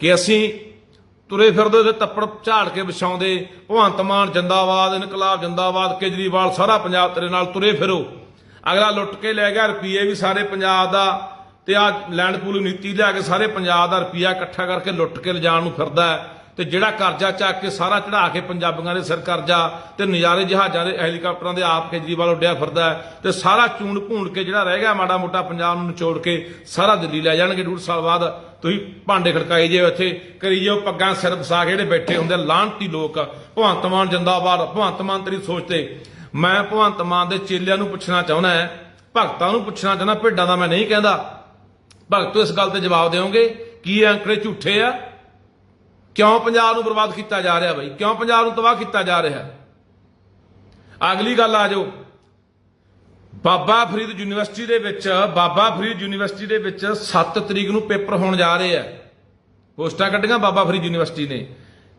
ਕਿ ਅਸੀਂ ਤੁਰੇ ਫਿਰਦੇ ਉਹਦੇ ਤੱਪੜ ਝਾੜ ਕੇ ਵਿਛਾਉਂਦੇ ਭਗਵੰਤ ਮਾਨ ਜਿੰਦਾਬਾਦ, ਇਨਕਲਾਬ ਜਿੰਦਾਬਾਦ, ਕੇਜਰੀਵਾਲ ਸਾਰਾ ਪੰਜਾਬ ਤੇਰੇ ਨਾਲ ਤੁਰੇ ਫਿਰੋ। ਅਗਲਾ ਲੁੱਟ ਕੇ ਲੈ ਗਿਆ ਰੁਪਈਏ ਵੀ ਸਾਰੇ ਪੰਜਾਬ ਦਾ ਤੇ ਆ ਲੈਂਡ ਪੂਲ ਨੀਤੀ ਲਿਆ ਕੇ ਸਾਰੇ ਪੰਜਾਬ ਦਾ ਰੁਪਈਆ ਇਕੱਠਾ ਕਰਕੇ ਲੁੱਟ ਕੇ ਲਿਜਾਣ ਨੂੰ ਫਿਰਦਾ ਹੈ। ਤੇ ਜਿਹੜਾ ਕਰਜ਼ਾ ਚੱਕ ਕੇ ਸਾਰਾ ਚੜਾ ਕੇ ਪੰਜਾਬੀਆਂ ਦੇ ਸਿਰ ਕਰਜ਼ਾ ਤੇ ਨਜ਼ਾਰੇ ਜਹਾਜ਼ਾਂ ਦੇ ਹੈਲੀਕਾਪਟਰਾਂ ਦੇ ਆਪ ਕੇਜਰੀਵਾਲ ਉੱਡਿਆ ਫਿਰਦਾ ਹੈ ਤੇ ਸਾਰਾ ਚੂਣ ਭੂਣ ਕੇ ਜਿਹੜਾ ਰਹਿ ਗਿਆ ਮਾੜਾ ਮੋਟਾ ਪੰਜਾਬ ਨੂੰ ਨਿਚੋੜ ਕੇ ਸਾਰਾ ਦਿੱਲੀ ਲੈ ਜਾਣਗੇ। ਡੂਢ ਸਾਲ ਬਾਅਦ ਤੁਸੀਂ ਭਾਂਡੇ ਖੜਕਾਈ ਜੇ ਇੱਥੇ ਕਰੀ ਜਾਓ ਪੱਗਾਂ ਸਿਰ ਵਸਾ ਕੇ ਜਿਹੜੇ ਬੈਠੇ ਹੁੰਦੇ ਲਾਂਤੀ ਲੋਕ ਭਗਵੰਤ ਮਾਨ ਜਿੰਦਾਬਾਦ ਭਗਵੰਤ ਮਾਨ ਤੇਰੀ ਸੋਚ ਤੇ। ਮੈਂ ਭਗਵੰਤ ਮਾਨ ਦੇ ਚੇਲਿਆਂ ਨੂੰ ਪੁੱਛਣਾ ਚਾਹੁੰਦਾ ਹੈ, ਭਗਤਾਂ ਨੂੰ ਪੁੱਛਣਾ ਚਾਹੁੰਦਾ, ਭੇਡਾਂ ਦਾ ਮੈਂ ਨਹੀਂ ਕਹਿੰਦਾ। ਭਗਤੋ ਇਸ ਗੱਲ ਤੇ ਜਵਾਬ ਦਿਓਗੇ ਕੀ ਅੰਕੜੇ ਝੂਠੇ ਆ? ਕਿਉਂ ਪੰਜਾਬ ਨੂੰ ਬਰਬਾਦ ਕੀਤਾ ਜਾ ਰਿਹਾ ਬਾਈ? ਕਿਉਂ ਪੰਜਾਬ ਨੂੰ ਤਬਾਹ ਕੀਤਾ ਜਾ ਰਿਹਾ? ਅਗਲੀ ਗੱਲ ਆ ਜਾਓ। ਬਾਬਾ ਫਰੀਦ ਯੂਨੀਵਰਸਿਟੀ ਦੇ ਵਿੱਚ, ਬਾਬਾ ਫਰੀਦ ਯੂਨੀਵਰਸਿਟੀ ਦੇ ਵਿੱਚ 7 ਤਰੀਕ ਨੂੰ ਪੇਪਰ ਹੋਣ ਜਾ ਰਹੇ ਆ। ਪੋਸਟਾਂ ਕੱਢੀਆਂ ਬਾਬਾ ਫਰੀਦ ਯੂਨੀਵਰਸਿਟੀ ਨੇ,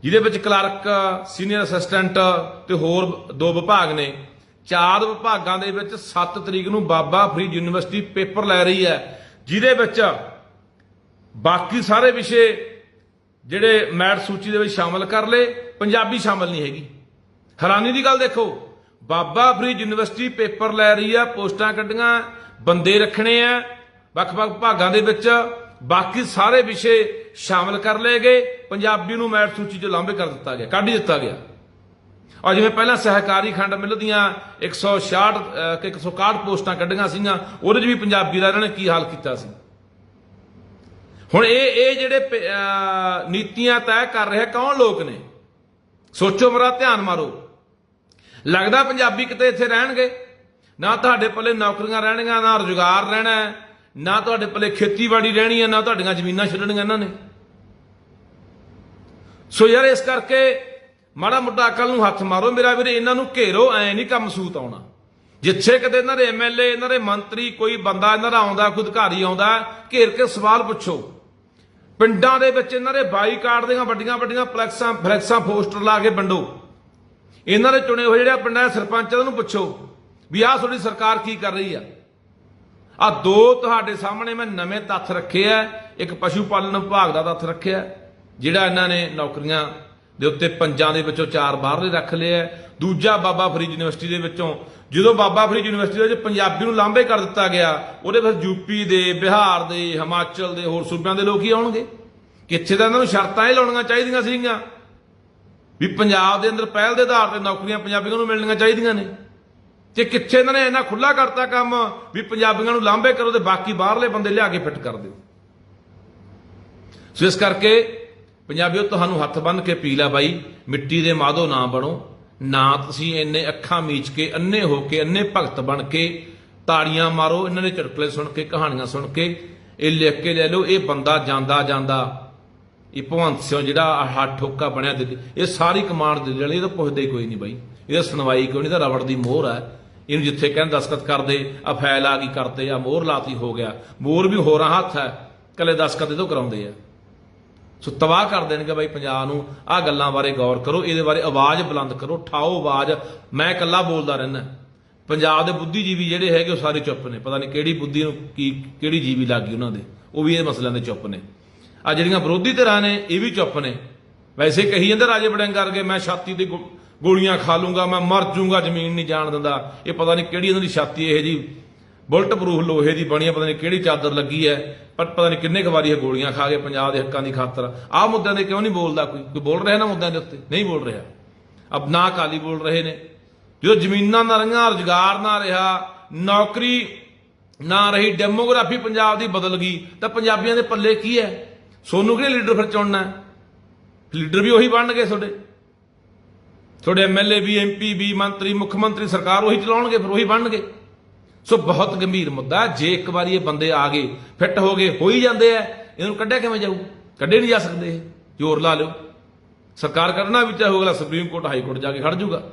ਜਿਹਦੇ ਵਿੱਚ ਕਲਰਕ, ਸੀਨੀਅਰ ਅਸਿਸਟੈਂਟ ਤੇ ਹੋਰ ਦੋ ਵਿਭਾਗ ਨੇ। ਚਾਰ ਵਿਭਾਗਾਂ ਦੇ ਵਿੱਚ 7 ਤਰੀਕ ਨੂੰ ਬਾਬਾ ਫਰੀਦ ਯੂਨੀਵਰਸਿਟੀ ਪੇਪਰ ਲੈ ਰਹੀ ਹੈ, ਜਿਹਦੇ ਵਿੱਚ ਬਾਕੀ ਸਾਰੇ ਵਿਸ਼ੇ ਜਿਹੜੇ ਮੈਟ ਸੂਚੀ ਦੇ ਵਿੱਚ ਸ਼ਾਮਲ ਕਰ ਲਏ ਪੰਜਾਬੀ ਸ਼ਾਮਲ ਨਹੀਂ ਹੈਗੀ। ਹੈਰਾਨੀ ਦੀ ਗੱਲ ਦੇਖੋ ਬਾਬਾ ਫਰੀਦ ਯੂਨੀਵਰਸਿਟੀ ਪੇਪਰ ਲੈ ਰਹੀ ਆ ਪੋਸਟਾਂ ਕੱਢੀਆਂ ਬੰਦੇ ਰੱਖਣੇ ਆ ਵੱਖ-ਵੱਖ ਭਾਗਾਂ ਦੇ ਵਿੱਚ ਬਾਕੀ ਸਾਰੇ ਵਿਸ਼ੇ ਸ਼ਾਮਲ ਕਰ ਲਏ ਗਏ ਪੰਜਾਬੀ ਨੂੰ ਮੈਟ ਸੂਚੀ 'ਚ ਲਾਂਭੇ ਕਰ ਦਿੱਤਾ ਗਿਆ ਕੱਢ ਦਿੱਤਾ ਗਿਆ। ਔਰ ਜਿਵੇਂ ਪਹਿਲਾਂ ਸਹਿਕਾਰੀ ਖੰਡ ਮਿਲ ਦੀਆਂ 166 ਅਹ, ਕਿ 161 ਪੋਸਟਾਂ ਕੱਢੀਆਂ ਸੀਗੀਆਂ ਉਹਦੇ 'ਚ ਵੀ ਪੰਜਾਬੀ ਦਾ ਇਹਨਾਂ ਨੇ ਕੀ ਹਾਲ ਕੀਤਾ ਸੀ? ਹੁਣ ਇਹ ਇਹ ਜਿਹੜੇ ਪ- ਨੀਤੀਆਂ ਤੈਅ ਕਰ ਰਿਹਾ, ਕੌਣ ਲੋਕ ਨੇ? ਸੋਚੋ ਮੇਰਾ ਧਿਆਨ ਮਾਰੋ। ਲੱਗਦਾ ਪੰਜਾਬੀ ਕਿਤੇ ਇੱਥੇ ਰਹਿਣਗੇ? ਨਾ ਤੁਹਾਡੇ ਪੱਲੇ ਨੌਕਰੀਆਂ ਰਹਿਣਗੀਆਂ, ਨਾ ਰੁਜ਼ਗਾਰ ਰਹਿਣਾ ਨਾ ਤੁਹਾਡੇ ਪੱਲੇ ਖੇਤੀਬਾੜੀ ਰਹਿਣੀ ਹੈ, ਨਾ ਤੁਹਾਡੀਆਂ ਜ਼ਮੀਨਾਂ ਛੱਡਣੀਆਂ ਇਹਨਾਂ ਨੇ। ਸੋ ਯਾਰ ਇਸ ਕਰਕੇ ਮਾੜਾ ਮੋਟਾ ਅਕਲ ਨੂੰ ਹੱਥ ਮਾਰੋ। ਮੇਰਾ ਵੀਰੇ, ਇਹਨਾਂ ਨੂੰ ਘੇਰੋ, ਐ ਨਹੀਂ ਕੰਮ ਸੂਤ ਆਉਣਾ। ਜਿੱਥੇ ਕਿਤੇ ਇਹਨਾਂ ਦੇ ਐਮਐਲਏ ਇਹਨਾਂ ਦੇ ਮੰਤਰੀ, ਕੋਈ ਬੰਦਾ ਇਹਨਾਂ ਦਾ ਆਉਂਦਾ ਕੋਈ ਅਧਿਕਾਰੀ ਆਉਂਦਾ, ਘੇਰ ਕੇ ਸਵਾਲ ਪੁੱਛੋ। ਪਿੰਡਾਂ ਦੇ ਵਿੱਚ ਇਹਨਾਂ ਦੇ ਬਾਈਕਾਟ ਦੀਆਂ ਵੱਡੀਆਂ ਵੱਡੀਆਂ ਫਲੈਕਸਾਂ ਫਲੈਕਸਾਂ ਪੋਸਟਰ ਲਾ ਕੇ ਵੰਡੋ ਇਹਨਾਂ ਦੇ ਚੁਣੇ ਹੋਏ ਜਿਹੜੇ ਪਿੰਡਾਂ ਦੇ ਸਰਪੰਚਾਂ ਨੂੰ ਪੁੱਛੋ ਵੀ ਆਹ ਤੁਹਾਡੀ ਸਰਕਾਰ ਕੀ ਕਰ ਰਹੀ ਆ? ਆ ਦੋ ਤੁਹਾਡੇ ਸਾਹਮਣੇ ਮੈਂ ਨਵੇਂ ਤੱਥ ਰੱਖੇ ਆ, ਇੱਕ ਪਸ਼ੂ ਪਾਲਣ ਵਿਭਾਗ ਦਾ ਤੱਥ ਰੱਖਿਆ, ਜਿਹੜਾ ਇਹਨਾਂ ਨੇ ਨੌਕਰੀਆਂ ਦੇ ਉੱਤੇ ਪੰਜਾਂ ਦੇ ਵਿੱਚੋਂ ਚਾਰ ਬਾਹਰਲੇ ਰੱਖ ਲਏ ਆ। ਦੂਜਾ ਬਾਬਾ ਫਰੀਦ ਯੂਨੀਵਰਸਿਟੀ ਦੇ ਵਿੱਚੋਂ। ਜਦੋਂ ਬਾਬਾ ਫਰੀਦ ਯੂਨੀਵਰਸਿਟੀ ਦੇ ਵਿੱਚ ਪੰਜਾਬੀ ਨੂੰ ਲਾਂਭੇ ਕਰ ਦਿੱਤਾ ਗਿਆ, ਉਹਦੇ ਫਿਰ ਯੂਪੀ ਦੇ, ਬਿਹਾਰ ਦੇ, ਹਿਮਾਚਲ ਦੇ, ਹੋਰ ਸੂਬਿਆਂ ਦੇ ਲੋਕ ਹੀ ਆਉਣਗੇ। ਕਿੱਥੇ ਤਾਂ ਇਹਨਾਂ ਨੂੰ ਸ਼ਰਤਾਂ ਹੀ ਲਾਉਣੀਆਂ ਚਾਹੀਦੀਆਂ ਸੀਗੀਆਂ। ਵੀ ਪੰਜਾਬ ਦੇ ਅੰਦਰ ਪਹਿਲ ਦੇ ਆਧਾਰ ਤੇ ਨੌਕਰੀਆਂ ਪੰਜਾਬੀਆਂ ਨੂੰ ਮਿਲਣੀਆਂ ਚਾਹੀਦੀਆਂ ਨੇ। ਤੇ ਕਿੱਥੇ ਇਹਨਾਂ ਨੇ ਇੰਨਾ ਖੁੱਲਾ ਕਰਤਾ ਕੰਮ ਵੀ ਪੰਜਾਬੀਆਂ ਨੂੰ ਲਾਂਭੇ ਕਰੋ ਤੇ ਬਾਕੀ ਬਾਹਰਲੇ ਬੰਦੇ ਲਿਆ ਕੇ ਫਿੱਟ ਕਰ ਦਿਓ। ਸੋ ਇਸ ਕਰਕੇ ਪੰਜਾਬੀਓ, ਤੁਹਾਨੂੰ ਹੱਥ ਬੰਨ ਕੇ ਪੀ ਲਾ ਬਾਈ, ਮਿੱਟੀ ਦੇ ਮਾਧੋ ਨਾ ਬਣੋ। ਨਾ ਤੁਸੀਂ ਇੰਨੇ ਅੱਖਾਂ ਮੀਚ ਕੇ, ਅੰਨੇ ਹੋ ਕੇ, ਅੰਨੇ ਭਗਤ ਬਣ ਕੇ, ਤਾੜੀਆਂ ਮਾਰੋ, ਇਹਨਾਂ ਦੇ ਚਟਕਲੇ ਸੁਣ ਕੇ, ਕਹਾਣੀਆਂ ਸੁਣ ਕੇ, ਇਹ ਲਿਖ ਕੇ ਲੈ ਲਓ, ਇਹ ਬੰਦਾ ਜਾਂਦਾ ਜਾਂਦਾ। ਇਹ ਭਵੰਤ ਸਿੰਘ ਜਿਹੜਾ ਆਹ ਠੋਕਾ ਬਣਿਆ ਦਿੱਲੀ, ਇਹ ਸਾਰੀ ਕਮਾਂਡ ਦਿੱਲੀ ਵਾਲੀ, ਇਹ ਤਾਂ ਪੁੱਛਦੇ ਕੋਈ ਨਹੀਂ ਬਾਈ। ਇਹਦਾ ਸੁਣਵਾਈ ਕੋਈ ਨਹੀਂ ਤਾਂ ਰਵੜ ਦੀ ਮੋਹਰ ਹੈ ਇਹਨੂੰ ਜਿੱਥੇ ਕਹਿੰਦੇ ਦਸਖਤ ਕਰਦੇ ਆ ਫੈਲ ਆ ਗਈ ਕਰਤੇ ਆ ਮੋਹਰ ਲਾਤੀ, ਹੋ ਗਿਆ। ਮੋਹਰ ਵੀ ਹੋਰਾਂ ਹੱਥ ਹੈ ਕੱਲੇ ਦਸਖਤ ਇਹਦੋਂ ਕਰਾਉਂਦੇ ਆ। ਸੋ ਤਬਾਹ ਕਰ ਦੇਣਗੇ ਬਾਈ ਪੰਜਾਬ ਨੂੰ। ਆ ਗੱਲਾਂ ਬਾਰੇ ਗੌਰ ਕਰੋ, ਇਹਦੇ ਬਾਰੇ ਆਵਾਜ਼ ਬੁਲੰਦ ਕਰੋ ਠਾਓ ਆਵਾਜ਼। ਮੈਂ ਇਕੱਲਾ ਬੋਲਦਾ ਰਹਿਣਾ ਪੰਜਾਬ ਦੇ ਬੁੱਧੀਜੀਵੀ ਜਿਹੜੇ ਹੈਗੇ ਉਹ ਸਾਰੇ ਚੁੱਪ ਨੇ। ਪਤਾ ਨਹੀਂ ਕਿਹੜੀ ਬੁੱਧੀ ਨੂੰ ਕੀ, ਕਿਹੜੀ ਜੀਵੀ ਲੱਗੀ ਉਹਨਾਂ ਦੇ। ਉਹ ਵੀ ਇਹ ਮਸਲਿਆਂ ਦੇ ਚੁੱਪ ਨੇ। ਆ ਜਿਹੜੀਆਂ ਵਿਰੋਧੀ ਧਿਰਾਂ ਨੇ, ਇਹ ਵੀ ਚੁੱਪ ਨੇ। ਵੈਸੇ ਕਹੀ ਜਾਂਦੇ ਰਾਜੇ ਬੜਿੰਗ ਕਰਕੇ, ਮੈਂ ਛਾਤੀ ਤੇ ਗੋ- ਗੋਲੀਆਂ ਖਾ ਲੂੰਗਾ, ਮੈਂ ਮਰ ਜਾਊਂਗਾ ਜ਼ਮੀਨ ਨਹੀਂ ਜਾਣ ਦਿੰਦਾ। ਇਹ ਪਤਾ ਨਹੀਂ ਕਿਹੜੀ ਇਹਨਾਂ ਦੀ ਛਾਤੀ ਇਹ ਜੀ ਬੁਲਟ ਪ੍ਰੂਫ ਲੋਹੇ ਦੀ ਬਣੀ ਹੈ ਪਤਾ ਨਹੀਂ ਕਿਹੜੀ ਚਾਦਰ ਲੱਗੀ ਹੈ ਪਰ ਪਤਾ ਨਹੀਂ ਕਿੰਨੇ ਕੁ ਵਾਰੀ ਇਹ ਗੋਲੀਆਂ ਖਾ ਗਏ ਪੰਜਾਬ ਦੇ ਹੱਕਾਂ ਦੀ ਖਾਤਰ। ਆਹ ਮੁੱਦਿਆਂ ਦੇ ਕਿਉਂ ਨਹੀਂ ਬੋਲਦਾ ਕੋਈ? ਕੋਈ ਬੋਲ ਰਿਹਾ ਨਾ ਮੁੱਦਿਆਂ ਦੇ ਉੱਤੇ? ਨਹੀਂ ਬੋਲ ਰਿਹਾ। ਅਬ ਨਾ ਅਕਾਲੀ ਬੋਲ ਰਹੇ ਨੇ। ਜਦੋਂ ਜ਼ਮੀਨਾਂ ਨਾ ਰਹੀਆਂ, ਰੁਜ਼ਗਾਰ ਨਾ ਰਿਹਾ, ਨੌਕਰੀ ਨਾ ਰਹੀ, ਡੈਮੋਗ੍ਰਾਫੀ ਪੰਜਾਬ ਦੀ ਬਦਲ ਗਈ, ਤਾਂ ਪੰਜਾਬੀਆਂ ਦੇ ਪੱਲੇ ਕੀ ਹੈ ਸੋਨੂੰ ਕਿਹੜੇ ਲੀਡਰ ਫਿਰ ਚੁਣਨਾ ਲੀਡਰ ਵੀ ਉਹੀ ਬਣਨਗੇ ਤੁਹਾਡੇ। ਤੁਹਾਡੇ ਐਮਐਲਏ ਵੀ ਐਮਪੀ ਵੀ ਮੰਤਰੀ, ਮੁੱਖ ਮੰਤਰੀ ਸਰਕਾਰ ਉਹੀ ਚਲਾਉਣਗੇ, ਫਿਰ ਉਹੀ ਬਣਨਗੇ। ਸੋ ਬਹੁਤ ਗੰਭੀਰ ਮੁੱਦਾ ਜੇ ਇੱਕ ਵਾਰੀ ਇਹ ਬੰਦੇ ਆ ਗਏ, ਫਿੱਟ ਹੋ ਗਏ, ਹੋ ਹੀ ਜਾਂਦੇ ਆ, ਇਹਨੂੰ ਕੱਢਿਆ ਕਿਵੇਂ ਜਾਊ? ਕੱਢੇ ਨਹੀਂ ਜਾ ਸਕਦੇ ਇਹ। ਜ਼ੋਰ ਲਾ ਲਿਓ। ਸਰਕਾਰ ਕੱਢਣਾ ਵੀ ਚਾਹੇ ਅਗਲਾ ਸੁਪਰੀਮ ਕੋਰਟ, ਹਾਈ ਕੋਰਟ ਜਾ ਕੇ ਖੜ ਜਾਊਗਾ।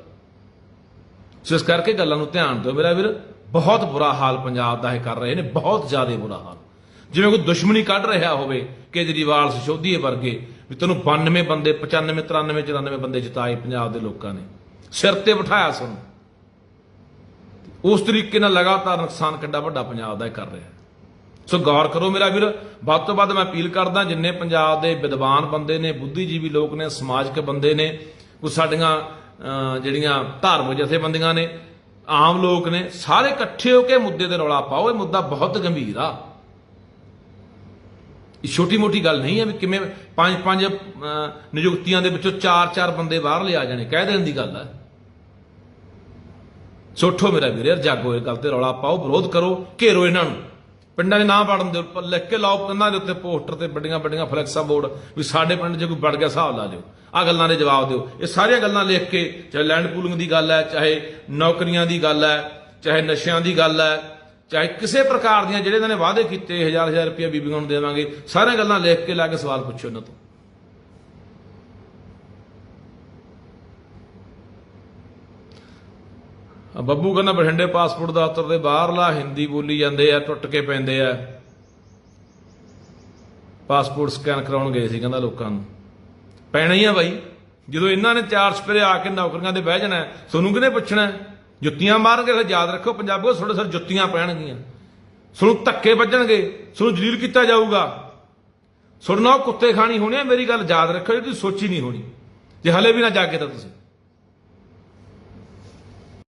ਸੋ ਇਸ ਕਰਕੇ ਗੱਲਾਂ ਨੂੰ ਧਿਆਨ ਦਿਓ ਮੇਰਾ ਵੀਰ। ਬਹੁਤ ਬੁਰਾ ਹਾਲ ਪੰਜਾਬ ਦਾ ਇਹ ਕਰ ਰਹੇ ਨੇ, ਬਹੁਤ ਜ਼ਿਆਦਾ ਬੁਰਾ ਹਾਲ। ਜਿਵੇਂ ਕੋਈ ਦੁਸ਼ਮਣੀ ਕੱਢ ਰਿਹਾ ਹੋਵੇ, ਕੇਜਰੀਵਾਲ ਸਿਸ਼ੋਦੀਏ ਵਰਗੇ, ਵੀ ਤੈਨੂੰ 92 ਬੰਦੇ 95 93 94 ਬੰਦੇ ਜਿਤਾਏ ਪੰਜਾਬ ਦੇ ਲੋਕਾਂ ਨੇ। ਸਿਰ ਤੇ ਬਿਠਾਇਆ ਸਾਨੂੰ। ਉਸ ਤਰੀਕੇ ਨਾਲ ਲਗਾਤਾਰ ਨੁਕਸਾਨ ਕਿੰਨਾ ਵੱਡਾ ਪੰਜਾਬ ਦਾ ਇਹ ਕਰ ਰਿਹਾ ਸੋ ਗੌਰ ਕਰੋ ਮੇਰਾ ਵੀਰ ਵੱਧ ਤੋਂ ਵੱਧ ਮੈਂ ਅਪੀਲ ਕਰਦਾ ਜਿੰਨੇ ਪੰਜਾਬ ਦੇ ਵਿਦਵਾਨ ਬੰਦੇ ਨੇ ਬੁੱਧੀਜੀਵੀ ਲੋਕ ਨੇ ਸਮਾਜਿਕ ਬੰਦੇ ਨੇ ਕੁਝ ਸਾਡੀਆਂ ਅਹ, ਜਿਹੜੀਆਂ ਧਾਰਮਿਕ ਜਥੇਬੰਦੀਆਂ ਨੇ ਆਮ ਲੋਕ ਨੇ ਸਾਰੇ ਇਕੱਠੇ ਹੋ ਕੇ ਮੁੱਦੇ ਤੇ ਰੌਲਾ ਪਾਓ ਇਹ ਮੁੱਦਾ ਬਹੁਤ ਗੰਭੀਰ ਆ। ਇਹ ਛੋਟੀ ਮੋਟੀ ਗੱਲ ਨਹੀਂ ਹੈ ਵੀ ਕਿਵੇਂ ਪੰਜ ਪੰਜ ਨਿਯੁਕਤੀਆਂ ਦੇ ਵਿੱਚੋਂ ਚਾਰ ਚਾਰ ਬੰਦੇ ਬਾਹਰ ਲਿਆ ਜਾਣੇ ਕਹਿ ਦੇਣ ਦੀ ਗੱਲ ਹੈ। ਸੋਠੋ ਮੇਰਾ ਵੀਰ ਯਾਰ ਜਾਗੋ ਇਹ ਗੱਲ ਤੇ ਰੌਲਾ ਪਾਓ, ਵਿਰੋਧ ਕਰੋ, ਘੇਰੋ ਇਹਨਾਂ ਨੂੰ। ਪਿੰਡਾਂ ਦੇ ਨਾਂ ਪਾੜਨ ਦੇ ਉੱਪਰ ਲਿਖ ਕੇ ਲਾਓ, ਕੰਨਾਂ ਦੇ ਉੱਤੇ ਪੋਸਟਰ ਤੇ ਵੱਡੀਆਂ ਵੱਡੀਆਂ ਫਲੈਕਸਾਂ ਬੋਰਡ, ਵੀ ਸਾਡੇ ਪਿੰਡ 'ਚ ਕੋਈ ਵੜ ਗਿਆ, ਹਿਸਾਬ ਲਾ ਦਿਓ। ਆ ਗੱਲਾਂ ਦੇ ਜਵਾਬ ਦਿਓ। ਇਹ ਸਾਰੀਆਂ ਗੱਲਾਂ ਲਿਖ ਕੇ, ਚਾਹੇ ਲੈਂਡ ਪੂਲਿੰਗ ਦੀ ਗੱਲ ਹੈ, ਚਾਹੇ ਨੌਕਰੀਆਂ ਦੀ ਗੱਲ ਹੈ, ਚਾਹੇ ਨਸ਼ਿਆਂ ਦੀ ਗੱਲ ਹੈ, ਚਾਹੇ ਕਿਸੇ ਪ੍ਰਕਾਰ ਦੀਆਂ ਜਿਹੜੇ ਇਹਨਾਂ ਨੇ ਵਾਅਦੇ ਕੀਤੇ, ਹਜ਼ਾਰ ਹਜ਼ਾਰ ਰੁਪਏ ਬੀਬੀਆਂ ਨੂੰ ਦੇਵਾਂਗੇ, ਸਾਰੀਆਂ ਗੱਲਾਂ ਲਿਖ ਕੇ ਲਾ ਕੇ ਸਵਾਲ ਪੁੱਛੋ ਇਹਨਾਂ ਤੋਂ। ਬੱਬੂ ਕਹਿੰਦਾ ਬਠਿੰਡੇ ਪਾਸਪੋਰਟ ਦਫ਼ਤਰ ਦੇ ਬਾਹਰਲਾ ਹਿੰਦੀ ਬੋਲੀ ਜਾਂਦੇ ਆ, ਟੁੱਟ ਕੇ ਪੈਂਦੇ ਆ। ਪਾਸਪੋਰਟ ਸਕੈਨ ਕਰਾਉਣ ਗਏ ਸੀ ਕਹਿੰਦਾ ਲੋਕਾਂ ਨੂੰ। ਪੈਣਾ ਹੀ ਆ ਬਾਈ। ਜਦੋਂ ਇਹਨਾਂ ਨੇ ਚਾਰ ਸਪਰੇ ਆ ਕੇ ਨੌਕਰੀਆਂ ਤੇ ਬਹਿ ਜਾਣਾ ਤੁਹਾਨੂੰ ਕਿਹਨੇ ਪੁੱਛਣਾ? ਜੁੱਤੀਆਂ ਮਾਰਨਗੇ ਫਿਰ ਯਾਦ ਰੱਖੋ ਪੰਜਾਬੀਓ ਤੁਹਾਡੇ ਸਿਰ ਜੁੱਤੀਆਂ ਪੈਣਗੀਆਂ। ਤੁਹਾਨੂੰ ਧੱਕੇ ਵੱਜਣਗੇ ਤੁਹਾਨੂੰ ਜਲੀਲ ਕੀਤਾ ਜਾਊਗਾ। ਸੁਣਨਾ ਕੁੱਤੇ ਖਾਣੀ ਹੋਣੀ ਹੈ ਮੇਰੀ ਗੱਲ ਯਾਦ ਰੱਖੋ ਇਹ ਤੁਸੀਂ ਸੋਚੀ ਨਹੀਂ ਹੋਣੀ। ਜੇ ਹਲੇ ਵੀ ਨਾ ਜਾਗੇ ਤਾਂ ਤੁਸੀਂ।